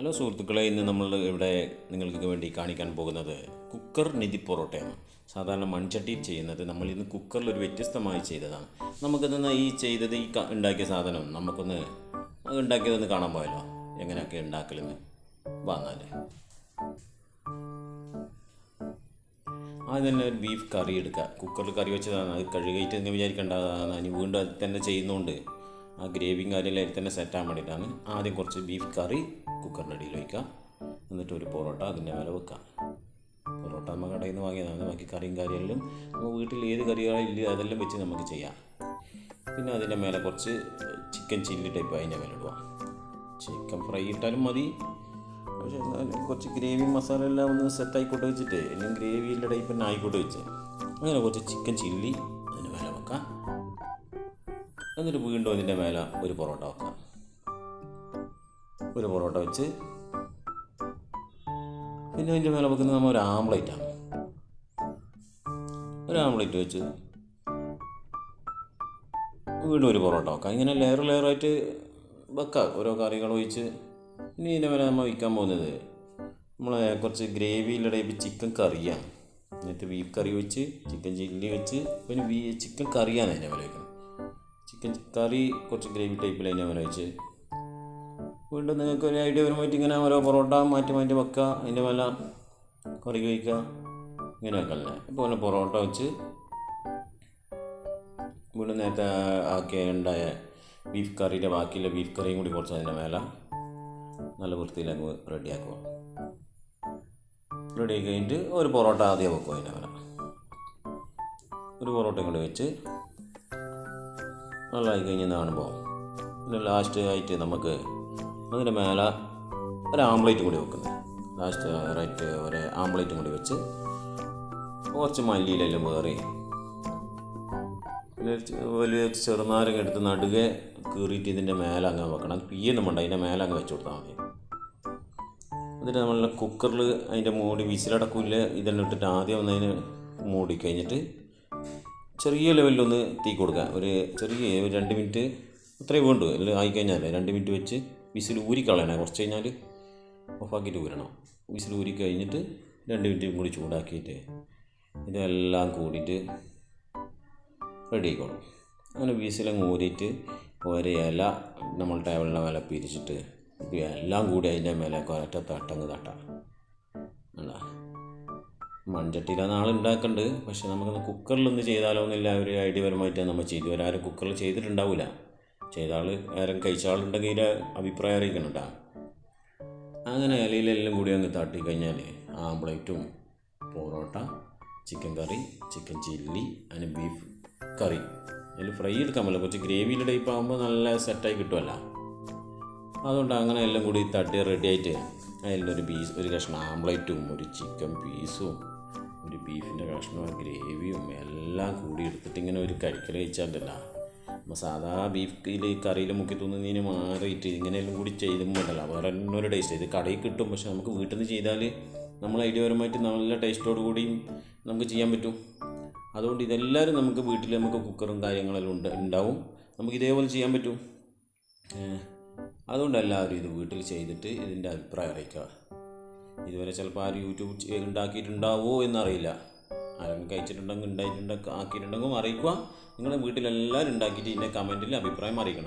Hello സുഹൃത്തുക്കളെ ഇന്ന് നമ്മൾ ഇവിടെ നിങ്ങൾക്ക് വേണ്ടി കാണിക്കാൻ പോകുന്നത് കുക്കർ നിധി പൊറോട്ടയാണ്. സാധാരണ മൺചട്ടിയിൽ ചെയ്യുന്നത്. നമ്മൾ ഇന്ന് കുക്കറിൽ ഒരു വ്യത്യസ്തമായി ചെയ്തതാണ്. നമുക്കിന്ന് ഈ ചെയ്തത് ഈ ഉണ്ടാക്കിയ സാധനം നമുക്കൊന്ന് ഉണ്ടാക്കിയതൊന്ന് കാണാൻ പോയല്ലോ എങ്ങനെയൊക്കെ ഉണ്ടാക്കലെന്ന്? വന്നാലേ ആദ്യം തന്നെ ഒരു ബീഫ് കറി എടുക്കുക. കുക്കറിൽ കറി വെച്ചതാണ്. അത് കഴുകിയിട്ട് നിങ്ങൾ വിചാരിക്കേണ്ടതാണ് ഇനി വീണ്ടും അത് തന്നെ ചെയ്യുന്നതുകൊണ്ട് ആ ഗ്രേവിയും കാര്യങ്ങളും അതിൽ തന്നെ സെറ്റാൻ വേണ്ടിയിട്ടാണ്. ആദ്യം കുറച്ച് ബീഫ് കറി കുക്കറിന്റെ അടിയിൽ വയ്ക്കുക എന്നിട്ട് ഒരു പൊറോട്ട അതിന്റെ മേലെ വെക്കാം പൊറോട്ട നമ്മൾ കടയിൽ നിന്ന് വാങ്ങിയതാണ്. ബാക്കി കറിയും കാര്യങ്ങളിലും നമ്മൾ വീട്ടിൽ ഏത് കറികളില്ല അതെല്ലാം വെച്ച് നമുക്ക് ചെയ്യാം. പിന്നെ അതിന്റെ മേലെ കുറച്ച് ചിക്കൻ ചില്ലി ടൈപ്പ് അതിന്റെ മേലെ ഇടുക. ചിക്കൻ ഫ്രൈ ഇട്ടാലും മതി. പക്ഷേ കുറച്ച് ഗ്രേവി മസാല എല്ലാം ഒന്ന് സെറ്റ് ആയിക്കോട്ടെ വെച്ചിട്ട്. അല്ലെങ്കിൽ ഗ്രേവിയുടെ ടൈപ്പ് തന്നെ ആയിക്കോട്ടെ വെച്ച്. അങ്ങനെ കുറച്ച് ചിക്കൻ ചില്ലി എന്നിട്ട് വീണ്ടും അതിന്റെ മേലെ ഒരു പൊറോട്ട വെക്കാം. ഒരു പൊറോട്ട വെച്ച് പിന്നെ അതിന്റെ മേലെ വെക്കുന്നത് നമ്മൾ ഒരു ആംപ്ലേറ്റാണ് ഒരു ആംപ്ലേറ്റ് വെച്ച് വീണ്ടും ഒരു പൊറോട്ട വെക്കാം. ഇങ്ങനെ ലെയർ ലെയറായിട്ട് വെക്കാം. ഓരോ കറികൾ ഒഴിച്ച്. ഇനി ഇതിന്റെ മേലെ നമ്മൾ വയ്ക്കാൻ പോകുന്നത് നമ്മൾ കുറച്ച് ഗ്രേവിയിലിടെ ടൈപ്പ് ചിക്കൻ കറിയാണ്. എന്നിട്ട് ബീഫ് കറി വെച്ച് ചിക്കൻ ചില്ലി വെച്ച് പിന്നെ ബീ ചിക്കൻ കറിയാണ് അതിന്റെ മേലെ വയ്ക്കുന്നത് ചിക്കൻ കറി കുറച്ച് ഗ്രേവി ടൈപ്പിൽ തന്നെ മേലെ വെച്ച്. വീണ്ടും നിങ്ങൾക്ക് ഒരു ഐഡിയ വരുമ്പോഴേക്ക് ഇങ്ങനെ ഓരോ പൊറോട്ട മാറ്റി മാറ്റി വെക്കുക അതിന്റെ വല്ല കറി കഴിക്കുക ഇങ്ങനെ വെക്കല്ലേ ഇപ്പോൾ പിന്നെ പൊറോട്ട വെച്ച് വീണ്ടും നേരത്തെ ആക്കിയ ഉണ്ടായ ബീഫ് കറിയുടെ ബാക്കിയുള്ള ബീഫ് കറിയും കൂടി കുറച്ച് അതിന്റെ മേലെ നല്ല വൃത്തിയിലങ്ങ് റെഡിയാക്കുക. റെഡി ആക്കി കഴിഞ്ഞിട്ട് ഒരു പൊറോട്ട ആദ്യം വെക്കും അതിന്റെ മേലെ. ഒരു പൊറോട്ടയും കൂടി വെച്ച് നല്ലതായി കഴിഞ്ഞെന്ന് കാണുമ്പോൾ പിന്നെ ലാസ്റ്റ് ആയിട്ട് നമുക്ക് അതിന്റെ മേലെ ഒരു ആംപ്ലേറ്റ് കൂടി വെക്കുന്നത് ലാസ്റ്റ് റൈറ്റ് ഒരു ആംപ്ലേറ്റും കൂടി വെച്ച് കുറച്ച് മല്ലിയിലെല്ലാം വേറി. പിന്നെ വലിയ ചെറുനാരങ്ങ എടുത്ത് നടുകെ കീറിയിട്ട് ഇതിന്റെ മേലെ അങ്ങ് വെക്കണം. അത് പിയ്യൊന്നും വേണ്ട അതിന്റെ മേലെ അങ്ങ് വെച്ച് കൊടുത്താൽ മതി. എന്നിട്ട് നമ്മൾ കുക്കറിൽ അതിന്റെ മൂടി വിസിലടക്കില്ല ഇതെല്ലാം ഇട്ടിട്ട് ആദ്യം ഒന്ന് അതിന് മൂടി കഴിഞ്ഞിട്ട് ചെറിയ ലെവലിലൊന്ന് തീ കൊടുക്കുക. ഒരു ചെറിയ ഒരു രണ്ട് മിനിറ്റ് അത്രയും വേണ്ടു. അതിൽ ആയിക്കഴിഞ്ഞാൽ രണ്ട് മിനിറ്റ് വെച്ച് വിസിൽ ഊരി കളയണേ. കുറച്ച് കഴിഞ്ഞാൽ ഓഫാക്കിയിട്ട് ഊരണം. വിസിൽ ഊരി കഴിഞ്ഞിട്ട് രണ്ട് മിനിറ്റും കൂടി ചൂടാക്കിയിട്ട് ഇതെല്ലാം കൂടിയിട്ട് റെഡി ആയിക്കോളും. അങ്ങനെ വിസിലങ്ങ് ഊരിയിട്ട് ഒരേ ഇല നമ്മൾ ടേബിളിന്റെ മേലെ പിരിച്ചിട്ട് എല്ലാം കൂടി അതിന്റെ മേലെ കുറച്ച് തട്ടങ്ങ് തട്ടാം. അല്ല മൺചട്ടിയിലാണ് ആൾ ഉണ്ടാക്കുന്നുണ്ട് പക്ഷെ നമുക്കൊന്ന് കുക്കറിലൊന്ന് ചെയ്താലോ എന്നില്ല ഒരു ഐഡിയ പരമായിട്ട് നമ്മൾ ചെയ്തു. വരാം ആരും കുക്കറിൽ ചെയ്തിട്ടുണ്ടാവില്ല ചെയ്ത ആരും കഴിച്ച ആളുണ്ടെങ്കിൽ അഭിപ്രായം അറിയിക്കണം അങ്ങനെ ഇലയിലെല്ലാം കൂടി അങ്ങ് തട്ടി കഴിഞ്ഞാൽ ആംപ്ലേറ്റും parotta chicken curry chicken chilli അതിന് ബീഫ് കറി. അതിൽ ഫ്രൈ എടുക്കാൻ പറ്റില്ല. കുറച്ച് ഗ്രേവിയുടെ ടൈപ്പ് ആകുമ്പോൾ നല്ല സെറ്റായി കിട്ടുമല്ലോ അതുകൊണ്ട് അങ്ങനെ എല്ലാം കൂടി തട്ടി റെഡി ആയിട്ട് അതിലൊരു പീസ് ഒരു കഷ്ണം ആംപ്ലേറ്റും ഒരു ചിക്കൻ പീസും ഒരു ബീഫിന്റെ കഷ്ണവും ഗ്രേവിയും എല്ലാം കൂടി എടുത്തിട്ട് ഇങ്ങനെ ഒരു കഴിക്കൽ കഴിച്ചാണ്ടല്ല. നമ്മൾ സാധാ ബീഫിൽ കറിയിൽ മുക്കി തിന്നുന്നതിന് മാറിയിട്ട് ഇങ്ങനെയെല്ലാം കൂടി ചെയ്തുമ്പോഴല്ല വേറെ തന്നെ ഒരു ടേസ്റ്റ് ഇത് കടയിൽ കിട്ടും. പക്ഷെ നമുക്ക് വീട്ടിൽ നിന്ന് ചെയ്താൽ നമ്മൾ ഐഡിയപരമായിട്ട് നല്ല ടേസ്റ്റോട് കൂടിയും നമുക്ക് ചെയ്യാൻ പറ്റും. അതുകൊണ്ട് ഇതെല്ലാവരും നമുക്ക് വീട്ടിൽ നമുക്ക് കുക്കറും കാര്യങ്ങളെല്ലാം ഉണ്ട് ഉണ്ടാവും. നമുക്ക് ഇതേപോലെ ചെയ്യാൻ പറ്റും. അതുകൊണ്ട് എല്ലാവരും ഇത് വീട്ടിൽ ചെയ്തിട്ട് ഇതിന്റെ അഭിപ്രായം അറിയിക്കുക. ഇതുവരെ ചിലപ്പോൾ ആരും യൂട്യൂബ് ഉണ്ടാക്കിയിട്ടുണ്ടാവോ എന്നറിയില്ല. ആരെങ്കിലും കഴിച്ചിട്ടുണ്ടെങ്കിൽ ഉണ്ടായിട്ടുണ്ടെങ്കിൽ ആക്കിയിട്ടുണ്ടെങ്കിൽ അറിയിക്കുക. നിങ്ങളുടെ വീട്ടിലെല്ലാവരും ഉണ്ടാക്കിയിട്ട് ഇതിന്റെ കമന്റിൽ അഭിപ്രായം അറിയിക്കണം.